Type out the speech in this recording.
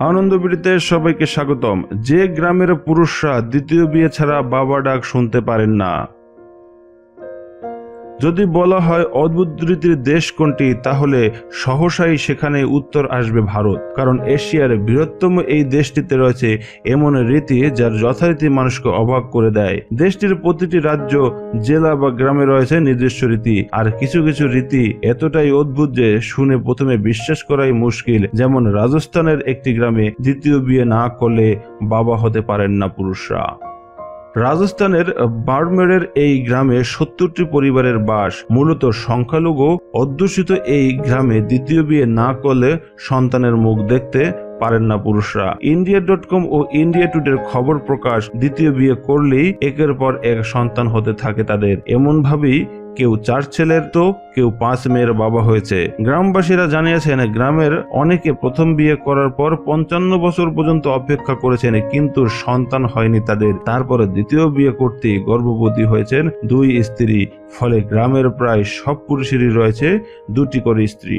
আনন্দবিড়িতে সবাইকে স্বাগতম। যে গ্রামের পুরুষরা দ্বিতীয় বিয়ে ছাড়া বাবা ডাক শুনতে পারেন না। যদি বলা হয় অদ্ভুত রীতির দেশ কোনটি, তাহলে সহসাই সেখানে উত্তর আসবে ভারত, কারণ এশিয়ার বৃহত্তম এই দেশটিতে রয়েছে এমন রীতি যার যথারীতি মানুষকে অবাক করে দেয়। দেশটির প্রতিটি রাজ্য, জেলা বা গ্রামে রয়েছে নিজস্ব রীতি, আর কিছু কিছু রীতি এতটাই অদ্ভুত যে শুনে প্রথমে বিশ্বাস করাই মুশকিল, যেমন রাজস্থানের একটি গ্রামে দ্বিতীয় বিয়ে না করলে বাবা হতে পারেন না পুরুষরা। রাজস্থানের বারমেরের এই গ্রামে সত্তরটি পরিবারের বাস, মূলত সংখ্যালঘু, অধ্যুষিত এই গ্রামে দ্বিতীয় বিয়ে না করলে সন্তানের মুখ দেখতে পারেন না পুরুষরা। ইন্ডিয়া ডট কম ও ইন্ডিয়া টুডের খবর প্রকাশ দ্বিতীয় বিয়ে করলেই একের পর এক সন্তান হতে থাকে তাদের। এমন ভাবেই কেউ চার ছেলের তো, কেউ পাঁচ মেয়ের বাবা হয়েছে। গ্রামবাসীরা জানিয়েছেন, গ্রামের অনেকে প্রথম বিয়ে করার পর পঞ্চান্ন বছর পর্যন্ত অপেক্ষা করেছেন, কিন্তু সন্তান হয়নি তাদের। তারপরে দ্বিতীয় বিয়ে করতে গর্ভবতী হয়েছেন দুই স্ত্রী, ফলে গ্রামের প্রায় সব পুরুষেরই রয়েছে দুটি করে স্ত্রী।